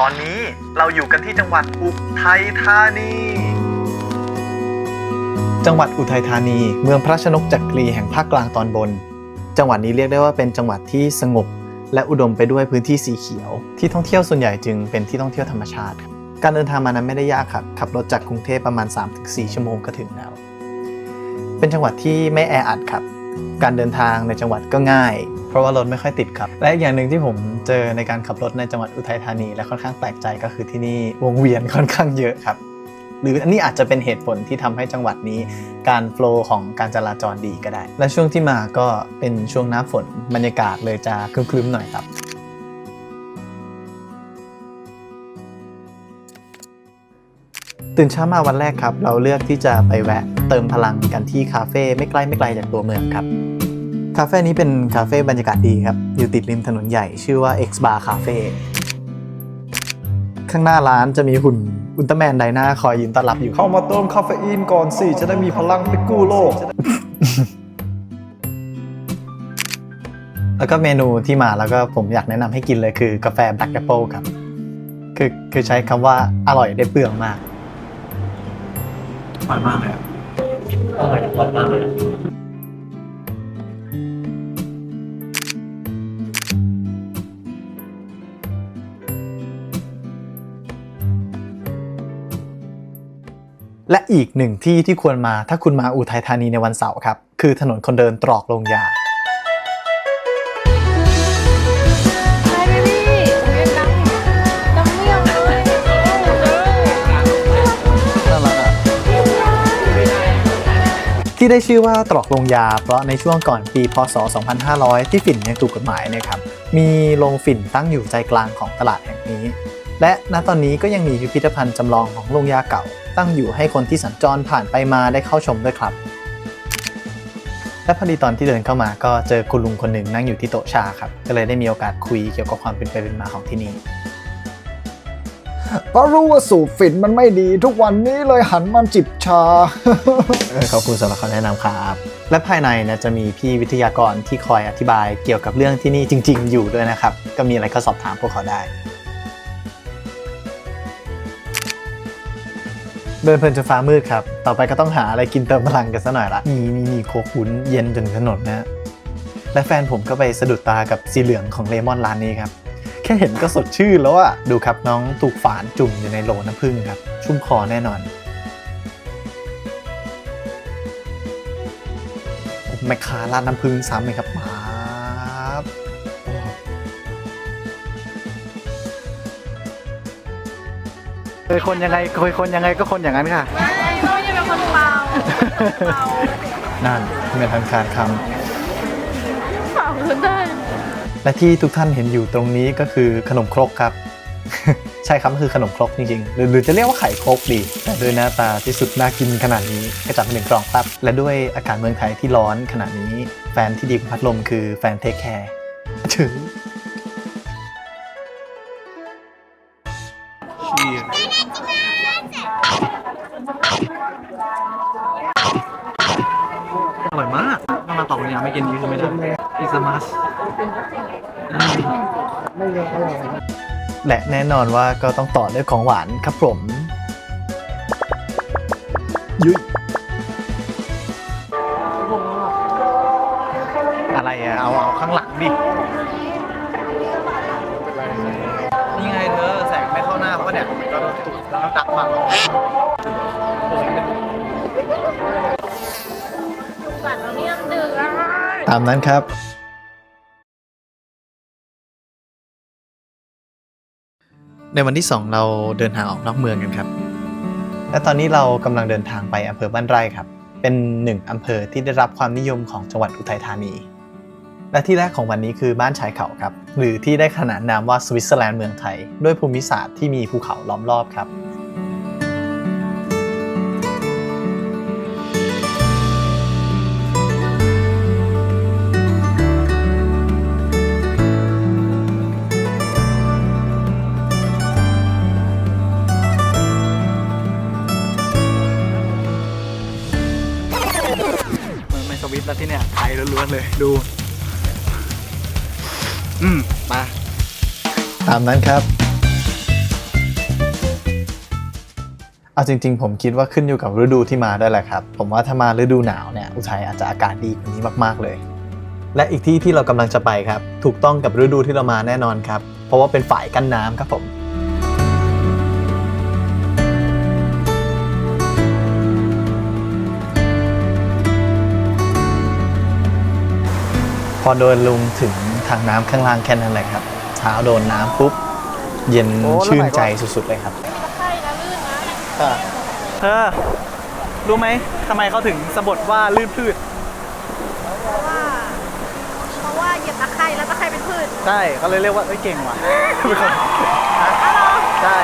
ตอนนี้เราอยู่กันที่จังหวัดอุทัยธานี จังหวัดอุทัยธานี เมืองพระชนกจักรีแห่งภาคกลางตอนบน จังหวัดนี้เรียกได้ว่าเป็นจังหวัดที่สงบ และอุดมไปด้วยพื้นที่สีเขียว ที่ท่องเที่ยวส่วนใหญ่จึงเป็นที่ท่องเที่ยวธรรมชาติ การเดินทางมานั้นไม่ได้ยากครับขับรถจากกรุงเทพประมาณ 3-4 ชั่วโมงก็ถึงแล้ว เป็นจังหวัดที่ไม่แออัดครับ การเดินทางในจังหวัดก็ง่าย เพราะว่ารถไม่ค่อยติดครับ และอีกอย่างหนึ่งที่ผมเจอในการขับรถในจังหวัดอุทัยธานี และค่อนข้างแปลกใจก็คือที่นี่วงเวียนค่อนข้างเยอะครับ หรืออันนี้อาจจะเป็นเหตุผลที่ทำให้จังหวัดนี้ การโฟล์ของการจราจรดีก็ได้ และช่วงที่มาก็เป็นช่วงหน้าฝนบรรยากาศเลยจะคลึ้มๆหน่อยครับตื่นเช้ามาวันแรกครับ เราเลือกที่จะไปแวะ เติมพลังกันที่คาเฟ่ไม่ใกล้ไม่ไกลจากตัวเมืองครับ คาเฟ่นี้เป็นคาเฟ่บรรยากาศดีครับ อยู่ติดริมถนนใหญ่ชื่อว่า X Bar Cafe ข้างหน้าร้านจะมีหุ่นอุลตร้าแมนไดนาคอยยืนต้อนรับอยู่ เข้ามาเติมคาเฟอีนก่อนสิ จะได้มีพลังไปกู้โลก แล้วก็เมนูที่มาแล้วก็ผมอยากแนะนำให้กินเลยคือกาแฟ Black Apple ครับ คือคือใช้คำว่าอร่อยได้เปลืองมาก อร่อยมากเลยอะ อร่อยมากเลยและอีกหนึ่งที่ที่ควรมาถ้าคุณมาอุทัยธานีในวันเสาร์ครับ คือถนนคนเดินตรอกลงยา ที่ได้ชื่อว่าตรอกลงยา เพราะในช่วงก่อนปีพศ 2500 ที่ฝิ่นยังถูกกฎหมายนะครับ มีโรงฝิ่นตั้งอยู่ใจกลางของตลาดแห่งนี้ และณตอนนี้ก็ยังมีพิพิธภัณฑ์จำลองของโรงยาเก่า ตั้งอยู่ให้คนที่สัญจรผ่านไปมาได้เข้าชมด้วยครับ และพอดีตอนที่เดินเข้ามาก็เจอคุณลุงคนหนึ่งนั่งอยู่ที่โต๊ะชาครับ ก็เลยได้มีโอกาสคุยเกี่ยวกับความเป็นไปเป็นมาของที่นี่ เพราะรู้ว่าสูบฝิ่นมันไม่ดีทุกวันนี้เลยหันมาจิบชาเออขอบคุณสำหรับคำแนะนำครับ และภายในเนะจะมีพี่วิทยากรที่คอยอธิบายเกี่ยวกับเรื่องที่นี่จริง ๆ อยู่ด้วยนะครับ ก็มีอะไรก็สอบถามพวกเขาได้ เดินเพลินจนฟ้ามืดครับ ต่อไปก็ต้องหาอะไรกินเติมพลังกันซะหน่อยละนี่นี่นี่โคกวุ้นเย็นจนถึงถนนนะและแฟนผมก็ไปสะดุดตากับสีเหลืองของเลมอนร้านนี้ครับ แค่เห็นก็สดชื่นแล้วอะดูครับน้องถูกฝานจุ่มอยู่ในโหลน้ำผึ้งครับ ชุ่มคอแน่นอนแมคคาราดน้ำผึ้งซ้ำเลยครับมาบเคยคนยังไงเคยคนยังไงก็คนอย่างนั้นค่ะไม่ไม่ใช่เป็นคนเมาเมานั่นเป็นทางการคเมาก็ได้ำ และที่ทุกท่านเห็นอยู่ตรงนี้ก็คือขนมครกครับ ใช่ครับก็คือขนมครกจริงๆ หรือจะเรียกว่าไข่ครกดี แต่ด้วยหน้าตาที่สุดน่ากินขนาดนี้ก็จัดเป็นหนึ่งกล่องครับ และด้วยอากาศเมืองไทยที่ร้อนขนาดนี้ แฟนที่ดีของพัดลมคือแฟนเทคแคร์ถึง และแน่นอนว่าก็ต้องต่อด้วยของหวานครับผม ยุยอะไรอะเอาเอาข้างหลังดิ นี่ไงเธอแสงไม่เข้าหน้าเพราะเนี่ยเราตุกเราดักมันสัตว์น้ำเมี่ยงดึกตามนั้นครับ ในวันที่ 2 เราเดินทางออกนอกเมืองกันครับ และตอนนี้เรากำลังเดินทางไปอำเภอบ้านไร่ครับ เป็นหนึ่งอำเภอที่ได้รับความนิยมของจังหวัดอุทัยธานี และที่แรกของวันนี้คือบ้านชายเขาครับ หรือที่ได้ขนานนามว่าสวิตเซอร์แลนด์เมืองไทย ด้วยภูมิศาสตร์ที่มีภูเขาล้อมรอบครับากเลยดู อืมมาตามนั้นครับ เอาจริง ๆ ผมคิดว่าขึ้นอยู่กับฤดูที่มาได้แหละครับ ผมว่าถ้ามาฤดูหนาวเนี่ยอุทัยอาจจะอากาศดีกว่านี้มากๆเลย และอีกที่ที่เรากำลังจะไปครับ ถูกต้องกับฤดูที่เรามาแน่นอนครับ เพราะว่าเป็นฝ่ายกั้นน้ำครับผม พอโดนลุงถึงทางน้ำข้างล่างแค่นั้นแหละครับ เท้าโดนน้ำปุ๊บ เย็นโอ้แล้วชื่นไหนก็ใจสุดๆเลยครับใช่นะลื่นนะเธอรู้ไหมทำไมเขาถึงสะบดว่าลื่นพืชเพราะว่าเพราะว่าเหยียบตะไคร่แล้วตะไคร่เป็นพืช ใช่เขาเลยเรียกว่าเอ้ยเก่งว่ะเป็นคนฮะใช่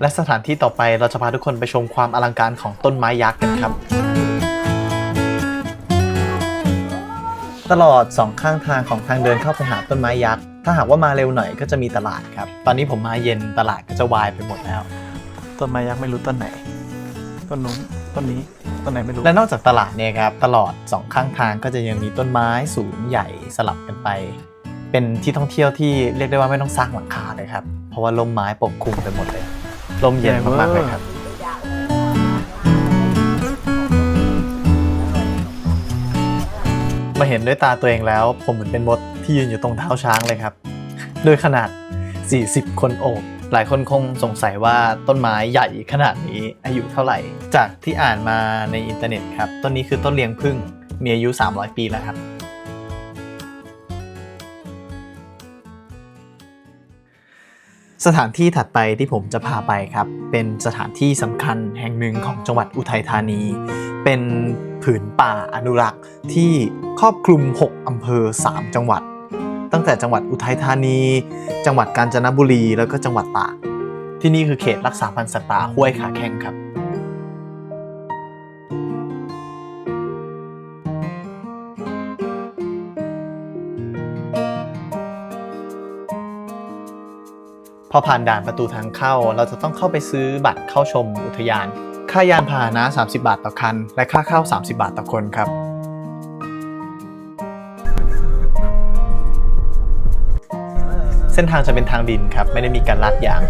และสถานที่ต่อไปเราจะพาทุกคนไปชมความอลังการของต้นไม้ยักษ์กันครับ ตลอดสองข้างทางของทางเดินเข้าไปหาต้นไม้ยักษ์ ถ้าหากว่ามาเร็วหน่อยก็จะมีตลาดครับ ตอนนี้ผมมาเย็นตลาดก็จะวายไปหมดแล้ว ต้นไม้ยักษ์ไม่รู้ต้นไหน ต้นนู้นต้นนี้ต้นไหนไม่รู้ และนอกจากตลาดเนี่ยครับตลอดสองข้างทางก็จะยังมีต้นไม้สูงใหญ่สลับกันไป เป็นที่ท่องเที่ยวที่เรียกได้ว่าไม่ต้องสร้างหลังคาเลยครับ เพราะว่าลมไม้ปกคลุมไปหมดเลย ลมเย็นมากๆเลยครับ มาเห็นด้วยตาตัวเองแล้ว ผมเหมือนเป็นมดที่ยืนอยู่ตรงเท้าช้างเลยครับโดยขนาด 40 คนโอบ หลายคนคงสงสัยว่าต้นไม้ใหญ่ขนาดนี้อายุเท่าไหร่ จากที่อ่านมาในอินเทอร์เน็ตครับ ต้นนี้คือต้นเลี้ยงผึ้งมีอายุ 300 ปีแล้วครับ สถานที่ถัดไปที่ผมจะพาไปครับ เป็นสถานที่สำคัญแห่งหนึ่งของจังหวัดอุทัยธานี เป็นผืนป่าอนุรักษ์ที่ครอบคลุม 6 อำเภอ 3 จังหวัด ตั้งแต่จังหวัดอุทัยธานี จังหวัดกาญจนบุรี แล้วก็จังหวัดตากที่นี่คือเขตรักษาพันธุ์สัตว์ป่าห้วยขาแข้งครับ อผ่านด่านประตูทางเข้า เราจะต้องเข้าไปซื้อบัตรเข้าชมอุทยาน ค่ายานพาหนะ 30 บาทต่อคัน และค่าเข้า 30 บาทต่อคนครับ เส้นทางจะเป็นทางดินครับ ไม่ได้มีการลาดยาง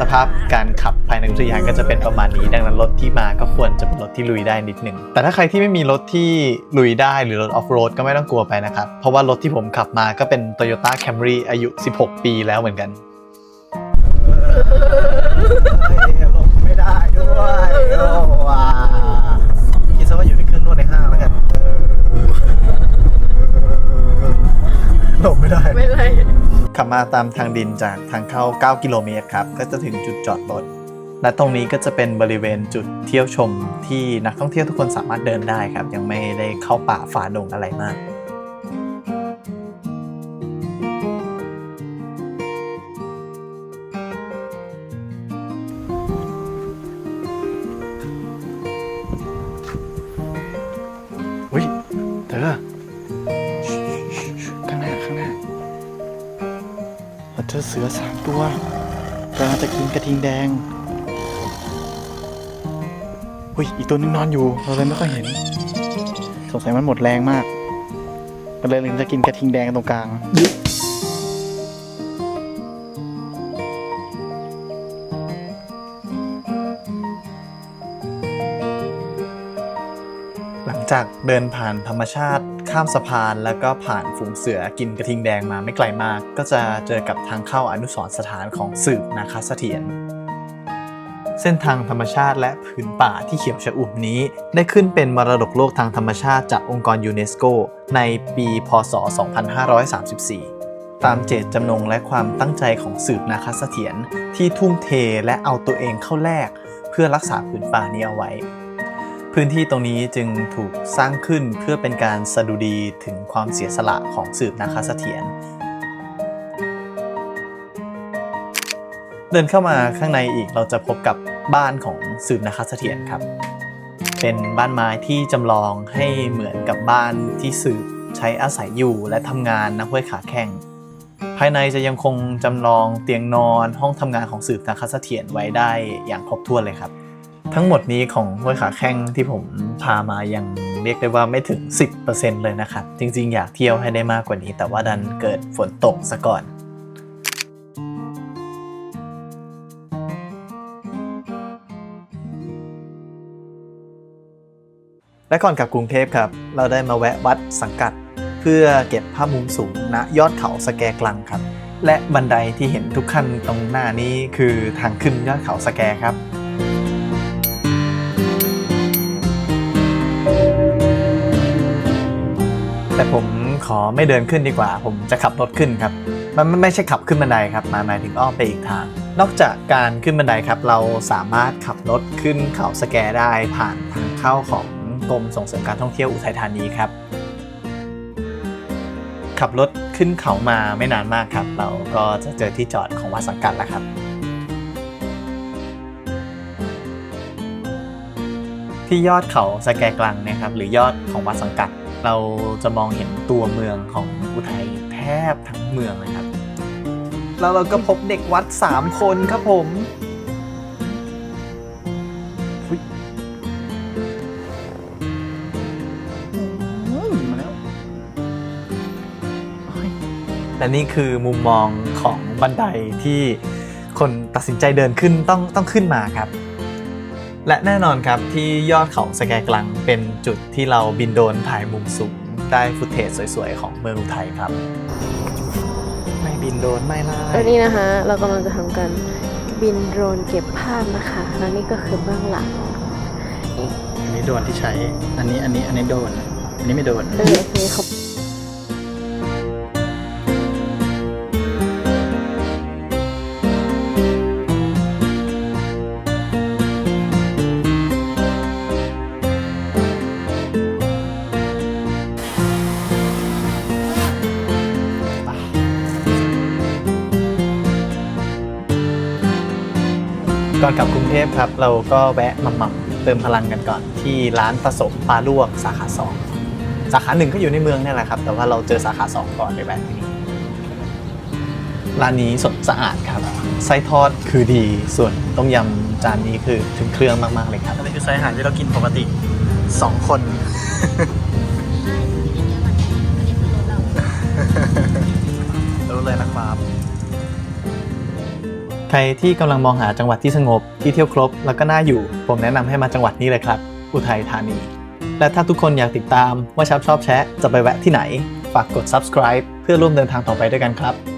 สภาพการขับภายในอุทยานก็จะเป็นประมาณนี้ ดังนั้นรถที่มาก็ควรจะเป็นรถที่ลุยได้นิดหนึ่ง แต่ถ้าใครที่ไม่มีรถที่ลุยได้หรือรถออฟโรดก็ไม่ต้องกลัวไปนะครับ เพราะว่ารถที่ผมขับมาก็เป็น Toyota Camry อายุ 16 ปีแล้วเหมือนกัน ขับมาตามทางดินจากทางเข้า 9 กิโลเมตรครับ ก็จะถึงจุดจอดรถ และตรงนี้ก็จะเป็นบริเวณจุดเที่ยวชมที่นักท่องเที่ยวทุกคนสามารถเดินได้ครับ ยังไม่ได้เข้าป่าฝ่าดงอะไรมาก สือสามตัวกำลังจะกินกระทิงแดงอุ้ยอีกตัวนึงนอนอยู่ เราเลยไม่ค่อยเห็น สงสัยมันหมดแรงมากก็เลยจะกินกระทิงแดงตรงกลางหลังจากเดินผ่านธรรมชาติ ข้ามสะพานแล้วก็ผ่านฝูงเสือกินกระทิงแดงมาไม่ไกลมาก ก็จะเจอกับทางเข้าอนุสรสถานของสืบนาคาเสถียรเส้นทางธรรมชาติและพื้นป่าที่เขียวชอุ่มนี้ ได้ขึ้นเป็นมรดกโลกทางธรรมชาติจากองค์กรยูเนสโกในปี พศ 2534 ตามเจตจำนงและความตั้งใจของสืบนาคาเสถียรที่ทุ่มเทและเอาตัวเองเข้าแลกเพื่อรักษาพื้นป่านี้เอาไว้ พื้นที่ตรงนี้จึงถูกสร้างขึ้นเพื่อเป็นการสดุดีถึงความเสียสละของสืบนาคาเสถียรเดินเข้ามาข้างในอีกเราจะพบกับบ้านของสืบนาคาเสถียรครับ เป็นบ้านไม้ที่จำลองให้เหมือนกับบ้านที่สืบใช้อาศัยอยู่และทำงานนักห้วยขาแข้งภายในจะยังคงจำลองเตียงนอนห้องทำงานของสืบนาคเสถียรไว้ได้อย่างครบถ้วนเลยครับ ทั้งหมดนี้ของห้วยขาแข้งที่ผมพามายังเรียกได้ว่าไม่ถึง 10%เลยนะครับ จริงๆ อยากเที่ยวให้ได้มากกว่านี้ แต่ว่าดันเกิดฝนตกซะก่อนและก่อนกลับกรุงเทพครับ เราได้มาแวะวัดสังกัด เพื่อเก็บภาพมุมสูงณยอดเขาสแกกลังครับ และบันไดที่เห็นทุกขั้นตรงหน้านี้คือทางขึ้นยอดเขาสแกครับ แต่ผมขอไม่เดินขึ้นดีกว่า ผมจะขับรถขึ้นครับ มันไม่ใช่ขับขึ้นบันไดครับมาหมายถึงอ้อมไปอีกทาง นอกจากการขึ้นบันไดครับเราสามารถขับรถขึ้นเขาสแกได้ผ่านทางเข้าของกรมส่งเสริมการท่องเที่ยวอุทัยธานีครับ ขับรถขึ้นเขามาไม่นานมากครับ เราก็จะเจอที่จอดของวัดสังกัดแล้วครับ ที่ยอดเขาสแกกลังนะครับ หรือยอดของวัดสังกัด เราจะมองเห็นตัวเมืองของอุทัยแทบทั้งเมืองเลยครับ แล้วเราก็พบเด็กวัด 3 คนครับผมอุ๊ยอืมมาแล้วโอ้ยและนี่คือมุมมองของบันไดที่คนตัดสินใจเดินขึ้นต้องต้องขึ้นมาครับ และแน่นอนครับที่ยอดเขาสแกกลังเป็นจุดที่เราบินโดรนถ่ายมุมสูงได้ฟุตเทจสวยๆ ของเมืองอุทัยครับ ไม่บินโดรนไม่ไล่แล้วนี่นะคะเรากำลังจะทำการบินโดรนเก็บภาพนะคะแล้วนี่ก็คือเบื้องหลังอันนี้โดนที่ใช้ อันนี้อันนี้อันนี้โดน อันนี้ไม่โดน เออโอเคเขา ก่อนกลับกรุงเทพครับ เราก็แวะมาหม่ำเติมพลังกันก่อน ที่ร้านผสมปลาลวกสาขา2สาขาหนึ่งก็อยู่ในเมืองนี่แหละครับ แต่ว่าเราเจอสาขา2ก่อนเลยแวะที่นี่ร้านนี้สดสะอาดครับไส้ทอดคือดีส่วนต้มยำจานนี้คือถึงเครื่องมาก ๆ เลยครับอันนี้คือไซส์อาหารที่เรากินปกติ2คน รู้เลยนะครับ ใครที่กำลังมองหาจังหวัดที่สงบที่เที่ยวครบแล้วก็น่าอยู่ ผมแนะนำให้มาจังหวัดนี้เลยครับ อุทัยธานี และถ้าทุกคนอยากติดตามว่าชับชอบแชะจะไปแวะที่ไหน ฝากกด subscribe เพื่อร่วมเดินทางต่อไปด้วยกันครับ